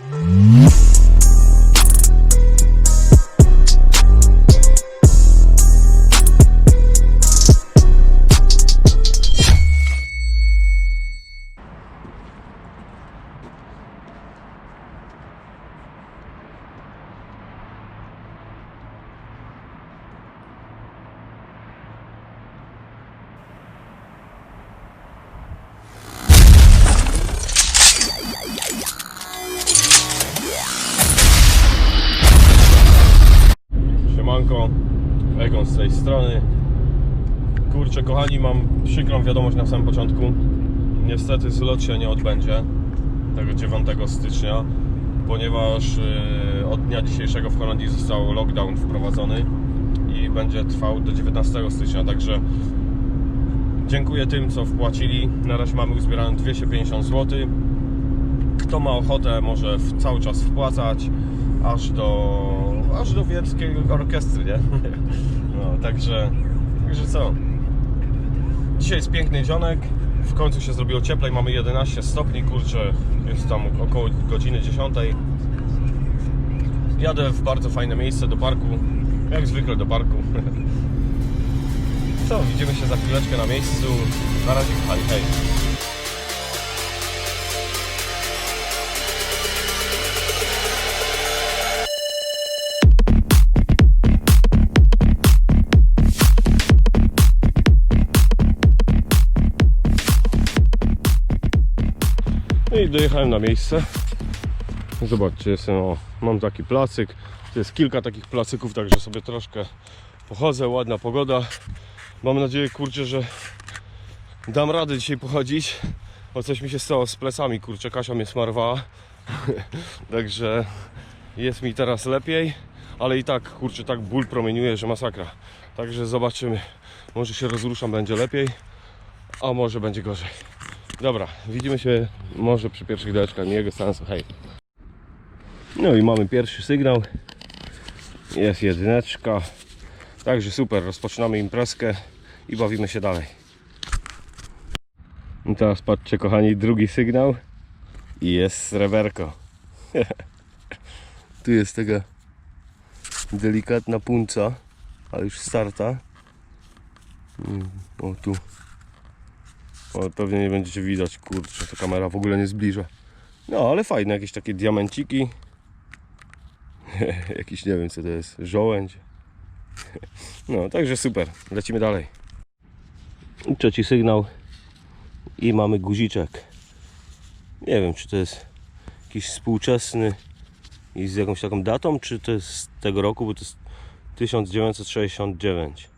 Thank Z tej strony. Kurczę, kochani, mam przykrą wiadomość na samym początku. Niestety zlot się nie odbędzie tego 9 stycznia, ponieważ yy, od dnia dzisiejszego w Holandii został lockdown wprowadzony i będzie trwał do 19 stycznia, także dziękuję tym, co wpłacili. Na razie mamy uzbierane 250 zł. Kto ma ochotę, może cały czas wpłacać aż do, aż do wielkiej orkiestry, nie? No, także, także co? Dzisiaj jest piękny dzionek, w końcu się zrobiło cieplej, mamy 11 stopni, kurczę, jest tam około godziny 10. Jadę w bardzo fajne miejsce do parku, jak zwykle do parku. Co, widzimy się za chwileczkę na miejscu. Na razie, kochani, hej. Dojechałem na miejsce. Zobaczcie, jestem, o, mam taki placyk. Jest kilka takich placyków, także sobie troszkę pochodzę. Ładna pogoda. Mam nadzieję, kurczę, że dam radę dzisiaj pochodzić. Bo coś mi się stało z plecami, kurczę, Kasia mnie smarowała. także jest mi teraz lepiej, ale i tak, kurczę, tak ból promieniuje, że masakra. Także zobaczymy. Może się rozruszam, będzie lepiej, a może będzie gorzej. Dobra, widzimy się może przy pierwszych deczkach, miłego sensu, hej. No i mamy pierwszy sygnał. Jest jedyneczka. Także super, rozpoczynamy imprezkę i bawimy się dalej. I teraz patrzcie kochani, drugi sygnał. I jest sreberko. tu jest taka delikatna punca, ale już starta. Mm, O tu pewnie nie będziecie widać, kurczę, ta kamera w ogóle nie zbliża. No, ale fajne, jakieś takie diamenciki. Jakiś, nie wiem co to jest, żołędź. No, także super, lecimy dalej. Trzeci sygnał i mamy guziczek. Nie wiem, czy to jest jakiś współczesny i z jakąś taką datą, czy to jest z tego roku, bo to jest 1969.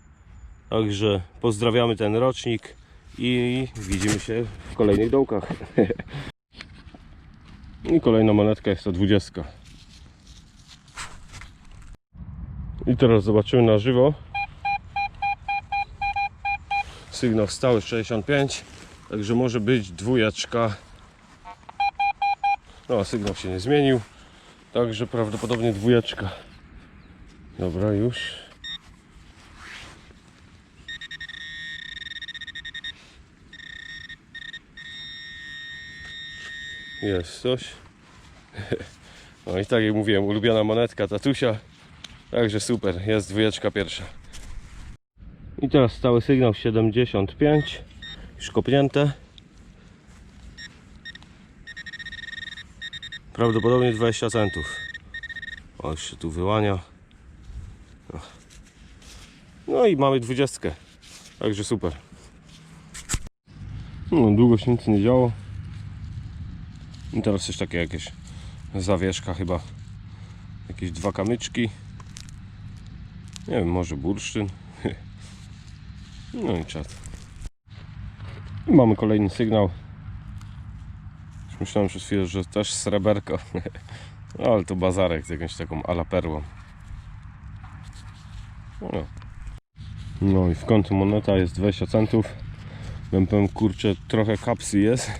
Także pozdrawiamy ten rocznik i widzimy się w kolejnych dołkach. I kolejna monetka jest to 20. I teraz zobaczymy na żywo. Sygnał stały 65, także może być dwójeczka. No, sygnał się nie zmienił, także prawdopodobnie dwójeczka. Dobra, już. Jest coś. No i tak jak mówiłem, ulubiona monetka tatusia. Także super, jest dwójeczka pierwsza. I teraz stały sygnał 75. Już kopnięte. Prawdopodobnie 20 centów. O, już się tu wyłania. No. I mamy dwudziestkę. Także super. No, długo się nic nie działo. I teraz coś takie jakieś zawieszka chyba. Jakieś dwa kamyczki. Nie wiem, może bursztyn. No i czat. I mamy kolejny sygnał. Myślałem przez chwilę, że też sreberko. No, ale to bazarek z jakąś taką alaperłą. No. no i w końcu moneta jest 20 centów. Powiem, kurczę, trochę kapsy jest.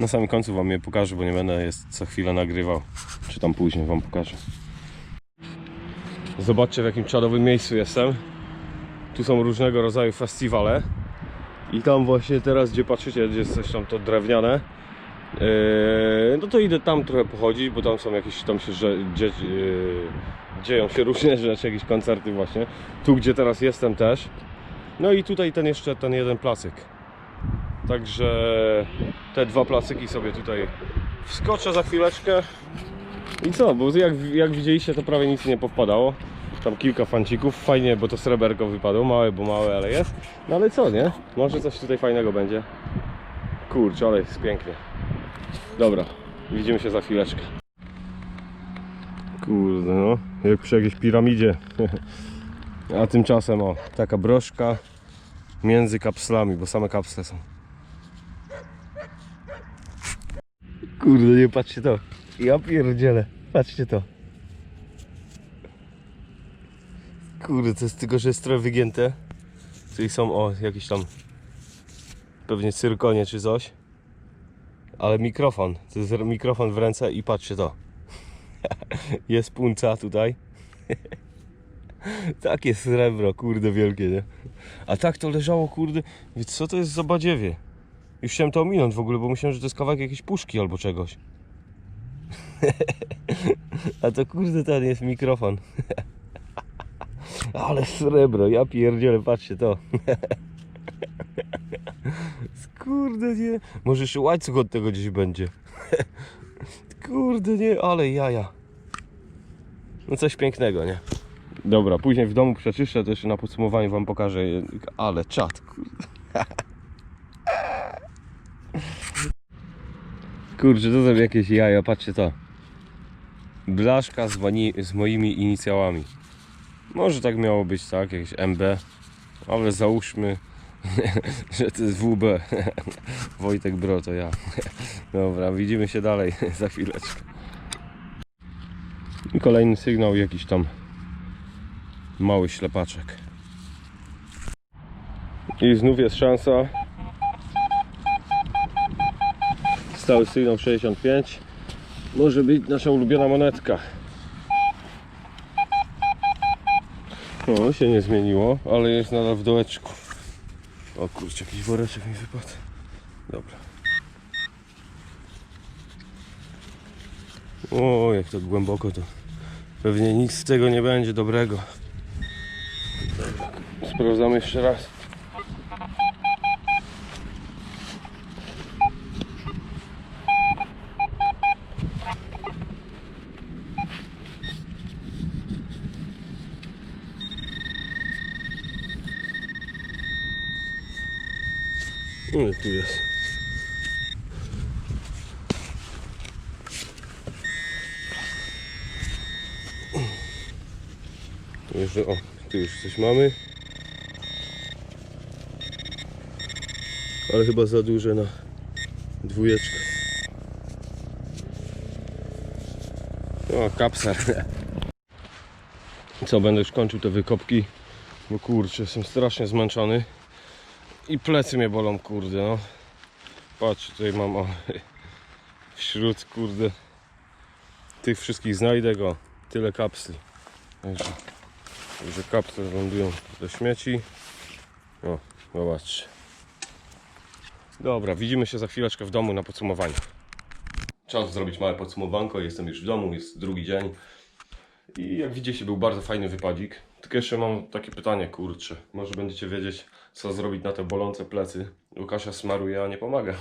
Na samym końcu wam je pokażę, bo nie będę jest co chwilę nagrywał. Czy tam później wam pokażę. Zobaczcie w jakim czarowym miejscu jestem. Tu są różnego rodzaju festiwale. I tam właśnie teraz, gdzie patrzycie, gdzie jest coś tam to drewniane, Eee, no to idę tam trochę pochodzić, bo tam są jakieś, tam się że, eee, dzieją się różne rzeczy, jakieś koncerty właśnie. Tu, gdzie teraz jestem też. No i tutaj ten jeszcze, ten jeden placyk. Także te dwa placyki sobie tutaj wskoczę za chwileczkę. I co, bo jak, jak widzieliście to prawie nic nie powpadało. Tam kilka fancików, fajnie, bo to sreberko wypadło, małe, bo małe, ale jest. No ale co, nie? Może coś tutaj fajnego będzie. Kurczę, ale jest pięknie. Dobra, widzimy się za chwileczkę. Kurde no, jak przy jakiejś piramidzie. A tymczasem o, taka broszka między kapslami, bo same kapsle są. Kurde, nie patrzcie to. Ja pierdzielę, patrzcie to. Kurde, to jest tylko, że jest trochę wygięte. Tutaj są, o, jakieś tam pewnie cyrkonie czy coś. Ale mikrofon, to jest mikrofon w ręce i patrzcie to. jest punca tutaj. Takie srebro, kurde wielkie, nie? A tak to leżało, kurde. Więc co to jest za badziewie? Już chciałem to ominąć w ogóle, bo myślałem, że to jest kawałek jakiejś puszki albo czegoś. A to kurde ten jest mikrofon. Ale srebro, ja pierdzielę, patrzcie to. Kurde nie. Może jeszcze łańcuch od tego gdzieś będzie. Kurde nie, ale jaja. No coś pięknego, nie? Dobra, później w domu przeczyszczę, to jeszcze na podsumowaniu wam pokażę. Ale czad, kurde. Kurczę, to są jakieś jaja, patrzcie to. Blaszka z, z moimi inicjałami. Może tak miało być, tak? Jakieś MB. Ale załóżmy, że to jest WB. Wojtek Bro, to ja. Dobra, widzimy się dalej za chwileczkę. I kolejny sygnał, jakiś tam mały ślepaczek. I znów jest szansa. Stały sygnał 65. Może być nasza ulubiona monetka. O, się nie zmieniło, ale jest nadal w dołeczku. O kurczę, jakiś woreczek mi wypadł. Dobra. O, jak to głęboko to pewnie nic z tego nie będzie dobrego. Sprawdzamy jeszcze raz. No tu jest. Jeszcze, o, tu już coś mamy. Ale chyba za duże na dwójeczkę. O, kapsel. Co, będę już kończył te wykopki, bo kurczę, jestem strasznie zmęczony. I plecy mnie bolą, kurde, no. Patrz, tutaj mam o, wśród, kurde, tych wszystkich znajdę go, tyle kapsli. Także, także kapsle lądują do śmieci. O, zobaczcie. Dobra, widzimy się za chwileczkę w domu na podsumowaniu. Czas zrobić małe podsumowanko, jestem już w domu, jest drugi dzień. I jak widzicie, był bardzo fajny wypadzik. Tylko jeszcze mam takie pytanie, kurczę. Może będziecie wiedzieć, co zrobić na te bolące plecy. Łukasza smaruje, a nie pomaga.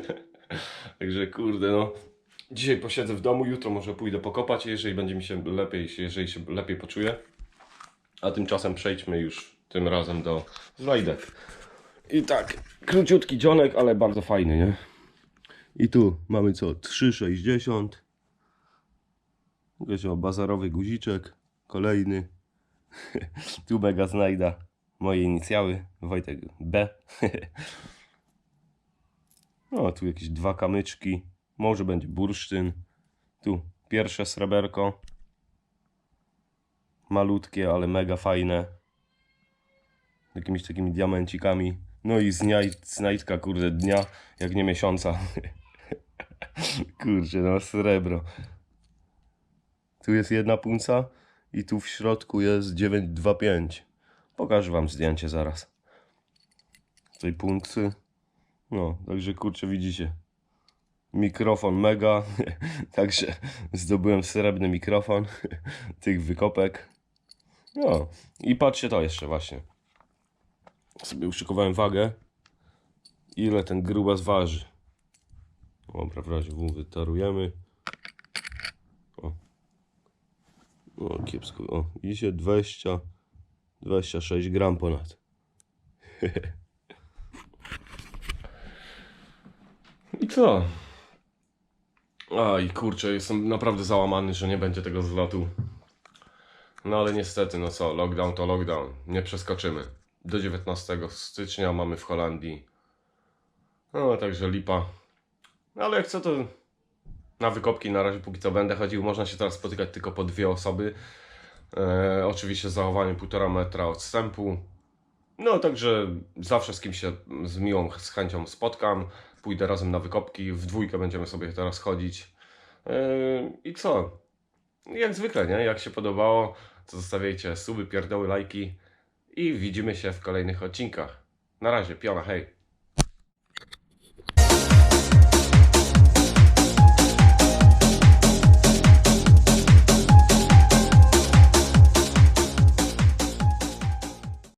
Także kurde, no. Dzisiaj posiedzę w domu, jutro może pójdę pokopać, jeżeli będzie mi się lepiej, jeżeli się lepiej poczuję. A tymczasem przejdźmy już tym razem do znajdek. I tak, króciutki dzionek, ale bardzo fajny, nie? I tu mamy co? 3,60 Wiecie, o, bazarowy guziczek, kolejny. tu mega znajda. Moje inicjały, Wojtek B. no, tu jakieś dwa kamyczki. Może będzie bursztyn. Tu pierwsze sreberko. Malutkie, ale mega fajne. Jakimiś takimi diamencikami. No i znajd, znajdka, kurde, dnia, jak nie miesiąca. Kurczę, no srebro. Tu jest jedna punca i tu w środku jest 925. Pokażę wam zdjęcie zaraz. Tej punkcy. No, także kurczę widzicie. mikrofon mega, także zdobyłem srebrny mikrofon tych wykopek. No i patrzcie to jeszcze właśnie. Sobie uszykowałem wagę. Ile ten grubas waży. Dobra, w razie wytarujemy. O. O, kiepsko. O, widzicie? 20, 26 gram ponad. I co? A i kurczę, jestem naprawdę załamany, że nie będzie tego zlotu. No ale niestety, no co, lockdown to lockdown. Nie przeskoczymy. Do 19 stycznia mamy w Holandii. No, także lipa. No, ale jak co to na wykopki na razie póki co będę chodził. Można się teraz spotykać tylko po dwie osoby. E, oczywiście z zachowaniem 1,5 metra odstępu. No, także zawsze z kimś się z miłą z chęcią spotkam. Pójdę razem na wykopki. W dwójkę będziemy sobie teraz chodzić. E, I co? Jak zwykle, nie? Jak się podobało, to zostawiajcie suby, pierdoły, lajki i widzimy się w kolejnych odcinkach. Na razie, piona, hej!